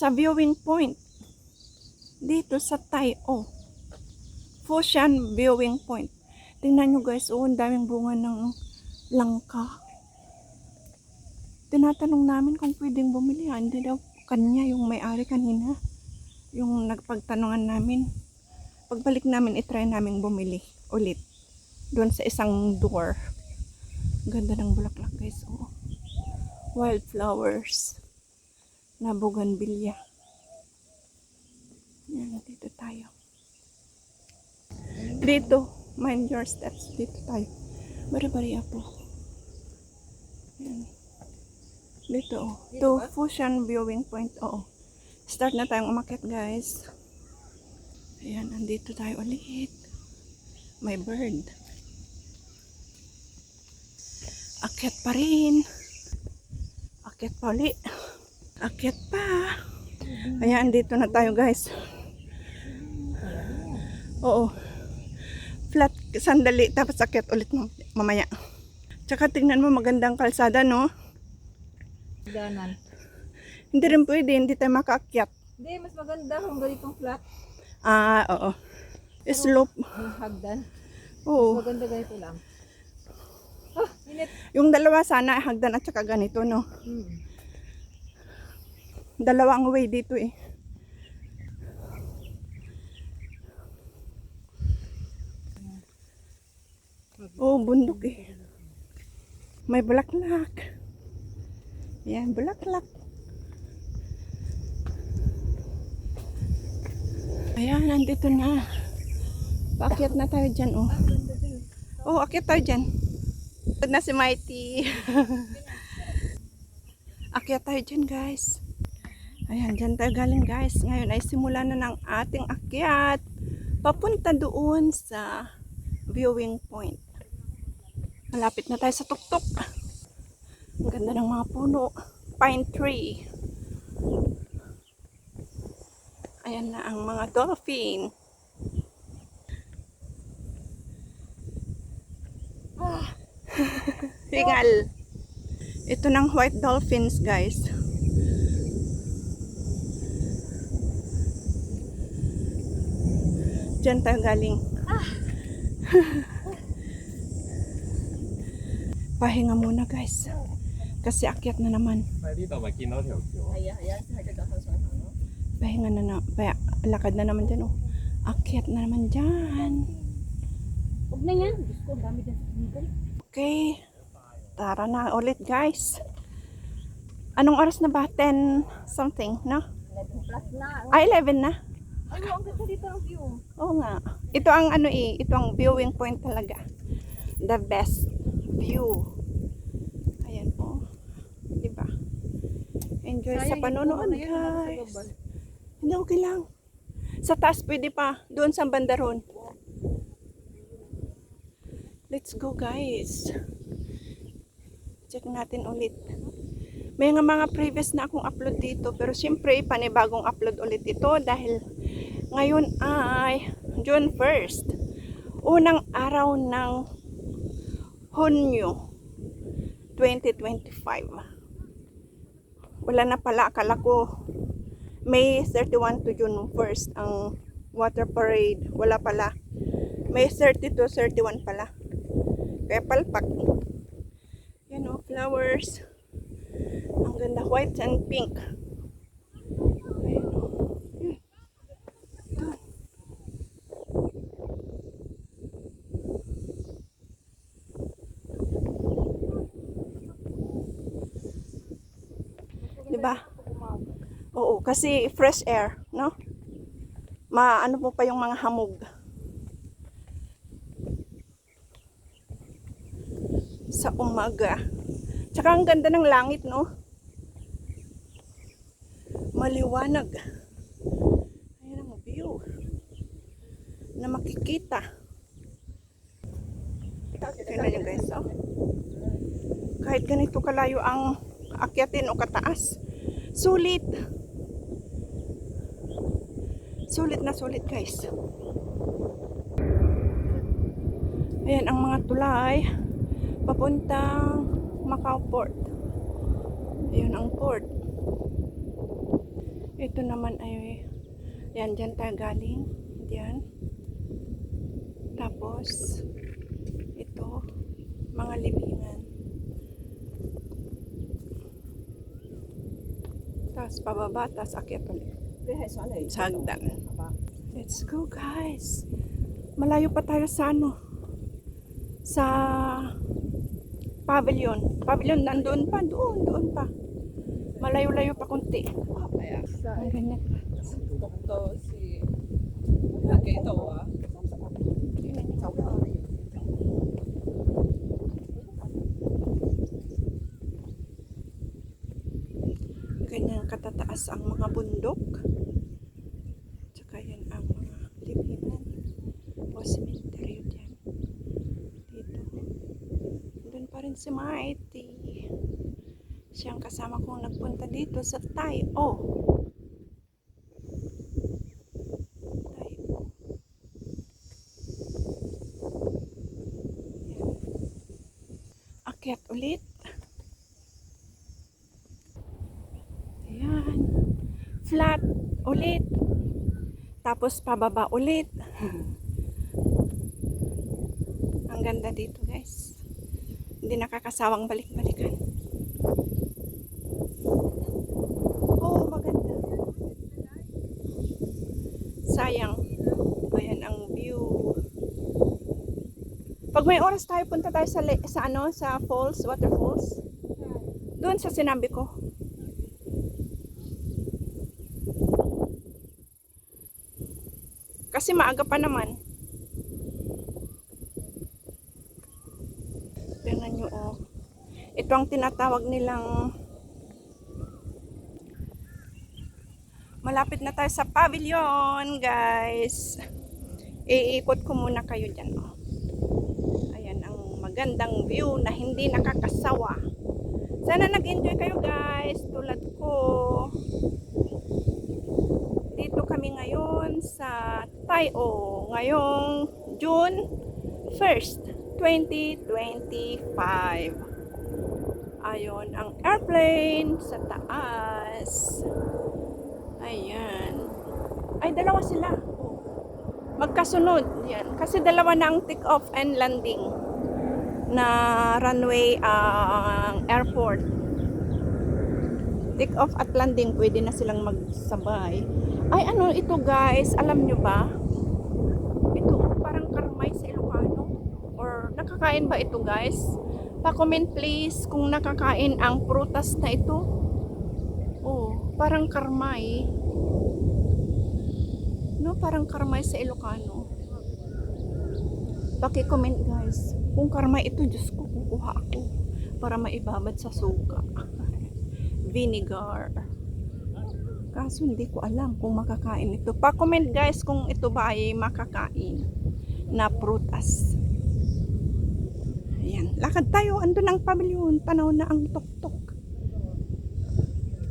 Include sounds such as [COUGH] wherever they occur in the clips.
sa viewing point. Dito sa Tayo. Foshan viewing point. Tingnan nyo guys, oh, ang daming bunga ng langka. Tinatanong namin kung pwedeng bumili. Ah, Hindi daw kanya yung may-ari kanina. Yung nagpagtanungan namin. Pagbalik namin, itry namin bumili ulit. Doon sa isang door. Ganda ng bulaklak guys. Oh. Wildflowers na bougainvillea. Yan, dito tayo. Dito, mind your steps. Dito tayo. Bari-bari po. Yan. Dito, oh. To Fusion Viewing Point, oo. Start na tayong umakyat, guys. Ayan, andito tayo ulit. May bird. Akyat pa rin. Akyat pa ulit. Akyat pa. Ayan, dito na tayo, guys. Oo. Flat sandali, tapos akyat ulit mo, mamaya. Tsaka tingnan mo, magandang kalsada, no? Ganan. Hindi rin pwede, hindi tayo makaakyat. Hindi, mas maganda kung ganitong flat. Ah, oo. Slope. Hagdan. Mas Oo. maganda ganito lang. Ah, init. Yung dalawa sana hagdan at saka ganito, no? Hmm. Dalawang way dito eh. Oh, bundok eh. May bulaklak. Yan, bulaklak. Ayan, nandito na. Paakyat na tayo dyan, oh. Oh, akyat tayo dyan. Ito na si Mighty. [LAUGHS] akyat tayo dyan, guys. Ayan, dyan tayo galing guys. Ngayon ay simula na ng ating akyat. Papunta doon sa viewing point. Malapit na tayo sa tuktok. Ang ganda ng mga puno. Pine tree. Ayan na ang mga dolphin. Ah. [LAUGHS] Hingal. Ito ng white dolphins guys. Diyan tayo galing. Ah. Pahinga muna guys. Kasi akyat na naman. Pahinga na na. Paya, lakad na naman dyan oh. Akyat na naman dyan. Huwag na yan. Dami dyan Okay. Tara na ulit guys. Anong oras na ba? 10 something, no? 11 plus na. Ah, Ay, 11 na. Ay, ang ganda dito ang view. Oo nga. Ito ang ano eh, ito ang viewing point talaga. The best view. Ayan po. Di ba? Enjoy sa panonood, guys. Hindi, okay lang. Sa taas pwede pa. Doon sa bandaron. Let's go, guys. Check natin ulit. May nga mga previous na akong upload dito. Pero siyempre, panibagong upload ulit ito dahil ngayon ay June 1st. Unang araw ng Hunyo 2025. Wala na pala. Akala ko May 31 to June 1st ang water parade. Wala pala. May 30 to 31 pala. Kaya palpak. Yan o, flowers. Ang ganda, white and pink. Diba? Oo, kasi fresh air, no? Maano po pa yung mga hamog. Sa umaga. Tsaka ang ganda ng langit, no? Maliwanag. Ayan ang view. Na makikita. Tingnan nyo guys, oh. Kahit ganito kalayo ang akyatin o kataas. Sulit. Sulit na sulit guys. Ayan ang mga tulay papuntang Macau Port. Ayan ang port. Ito naman ay, yan, dyan tayo galing. Yan. Tapos, ito, mga libingan. Tapos pababa, tapos akyat ulit. Sa hagdan. Let's go guys. Malayo pa tayo sa ano. Sa pavilion. Pavilion nandun pa, doon, doon pa. Malayo-layo pa konti. Ang ganyan. to si Lagi ito ah. Katataas ang mga bundok. Tsaka yan ang mga libingan. O cemetery dyan. Dito. Doon pa rin si Mighty. Siyang kasama kong nagpunta dito sa Tayo. Tayo. Yan. Akyat ulit. Ayan. Flat ulit. Tapos pababa ulit. [LAUGHS] Ang ganda dito guys. Hindi nakakasawang balik-balikan. Oh, maganda. Sayang. Ayan ang view. Pag may oras tayo, punta tayo sa, sa ano, sa falls, waterfalls. Doon sa sinabi ko. Kasi maaga pa naman. Tingnan nyo, oh. Ito ang tinatawag nilang malapit na tayo sa pavilion, guys. Iikot ko muna kayo dyan, oh. Ayan ang magandang view na hindi nakakasawa. Sana nag-enjoy kayo, guys, tulad ko. Kami ngayon sa Tayo, ngayong June 1st, 2025. Ayon ang airplane sa taas. Ayan. Ay, dalawa sila. Magkasunod. Yan. Kasi dalawa na ang take off and landing na runway ang airport. Take off at landing, pwede na silang magsabay. Ay, ano ito guys? Alam nyo ba? Ito, parang karmay sa Ilocano. Or nakakain ba ito guys? Pa-comment please kung nakakain ang prutas na ito. Oh, parang karmay. No, parang karmay sa Ilocano. Paki-comment guys. Kung karmay ito, Diyos ko, kukuha ako. Para maibabad sa suka. [LAUGHS] Vinegar. Kaso hindi ko alam kung makakain ito. Pa-comment guys kung ito ba ay makakain na prutas. Ayan. Lakad tayo. Andun ang pavilion. Tanaw na ang tuktok.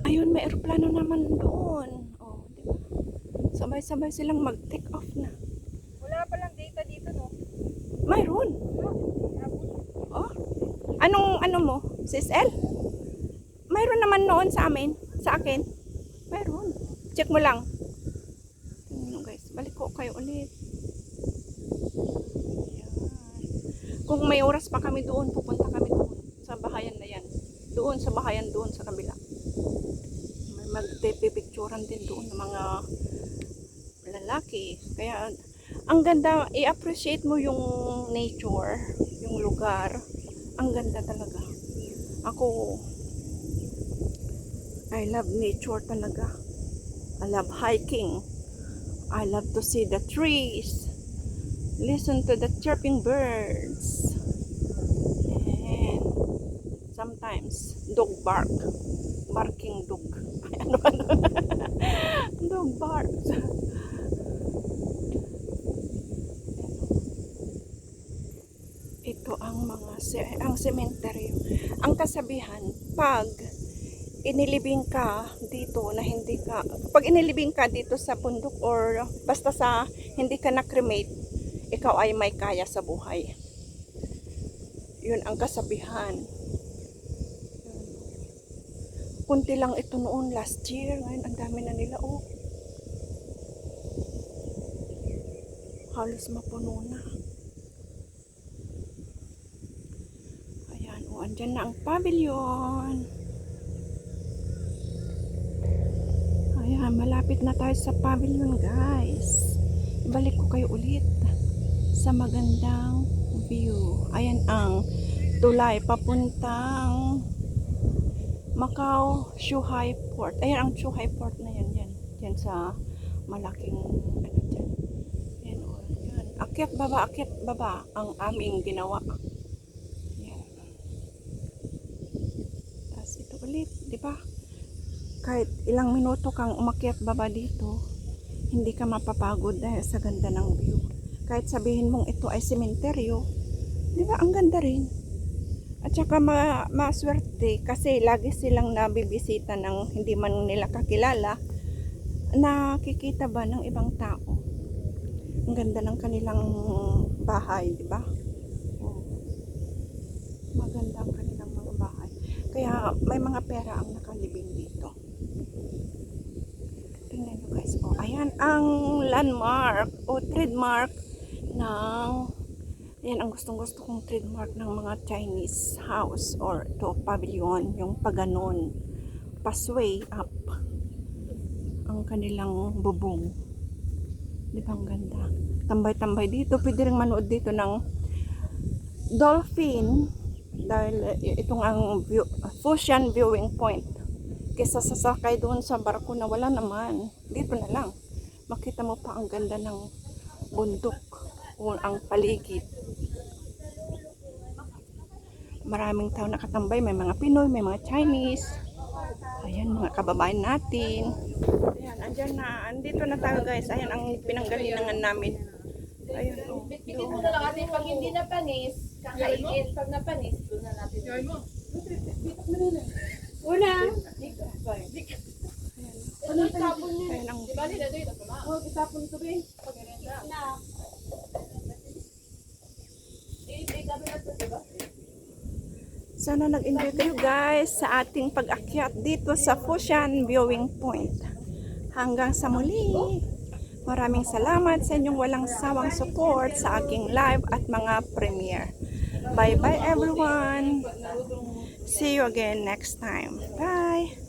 Ayun, may aeroplano naman doon. Oh, di ba? Sabay-sabay silang mag-take off na. Wala palang data dito, no? Mayroon. Oh. Anong ano mo? Sis L? Mayroon naman noon sa amin. Sa akin. Mayroon. Check mo lang. Tingnan nyo, guys. Balik ko kayo ulit. Ayan. Kung may oras pa kami doon, pupunta kami doon. Sa bahayan na yan. Doon, sa bahayan doon, sa kabila. May magpipicturan din doon ng mga lalaki. Kaya, ang ganda, i-appreciate mo yung nature, yung lugar. Ang ganda talaga. Ako, I love nature talaga. I love hiking. I love to see the trees. Listen to the chirping birds. And sometimes, dog bark. Barking dog. [LAUGHS] Ano ba? [LAUGHS] dog barks. ito ang mga ang sementeryo. Ang kasabihan, pag inilibing ka dito na hindi ka pag inilibing ka dito sa bundok or basta sa hindi ka na cremate, ikaw ay may kaya sa buhay. Yun ang kasabihan. Kunti lang ito noon last year. Ngayon, ang dami na nila, oh. Halos mapuno na. Ayan, oh, andyan na ang pavilion. Ayan, malapit na tayo sa pavilion, guys. Ibalik ko kayo ulit sa magandang view. Ayan ang tulay papuntang Macau Shuhai Port. Ayan ang Shuhai Port na yan. Yan, yan sa malaking ano dyan. Yan, oh, yan. Akyat baba, akyat baba ang aming ginawa. Yan. Tapos ito ulit, di ba? Kahit ilang minuto kang umakyat baba dito, hindi ka mapapagod dahil sa ganda ng view. Kahit sabihin mong ito ay sementeryo, di ba ang ganda rin? At saka ma maswerte kasi lagi silang nabibisita ng hindi man nila kakilala, nakikita ba ng ibang tao. Ang ganda ng kanilang bahay, di ba? Oo. Maganda ang kanilang mga bahay. Kaya may mga pera ang nakalibing dito. Tingnan nyo ayan ang landmark o trademark ng yan ang gustong gusto kong trademark ng mga Chinese house or to pavilion, yung paganon, pasway up ang kanilang bubong. Di ba ang ganda? Tambay-tambay dito. Pwede rin manood dito ng dolphin dahil eh, itong ang view, Fusian viewing point. Kesa sasakay doon sa barko na wala naman. Dito na lang. Makita mo pa ang ganda ng bundok o ang paligid. Maraming tao nakatambay. May mga Pinoy, may mga Chinese. Ayan, mga kababayan natin. Ayan, andyan na. Andito na tayo guys. Ayan ang pinanggalingan namin. Ayun, oh. Bitin mo na lang natin pag hindi na panis, kakainin. Pag napanis, doon na natin. Una. Ano itapon niya? Ayan ang Di ba nila doon? Huwag itapon ito ba? Pag na. Sana nag-enjoy kayo guys sa ating pag-akyat dito sa Fusian Viewing Point. Hanggang sa muli. Maraming salamat sa inyong walang sawang support sa aking live at mga premiere. Bye bye everyone. See you again next time. Bye.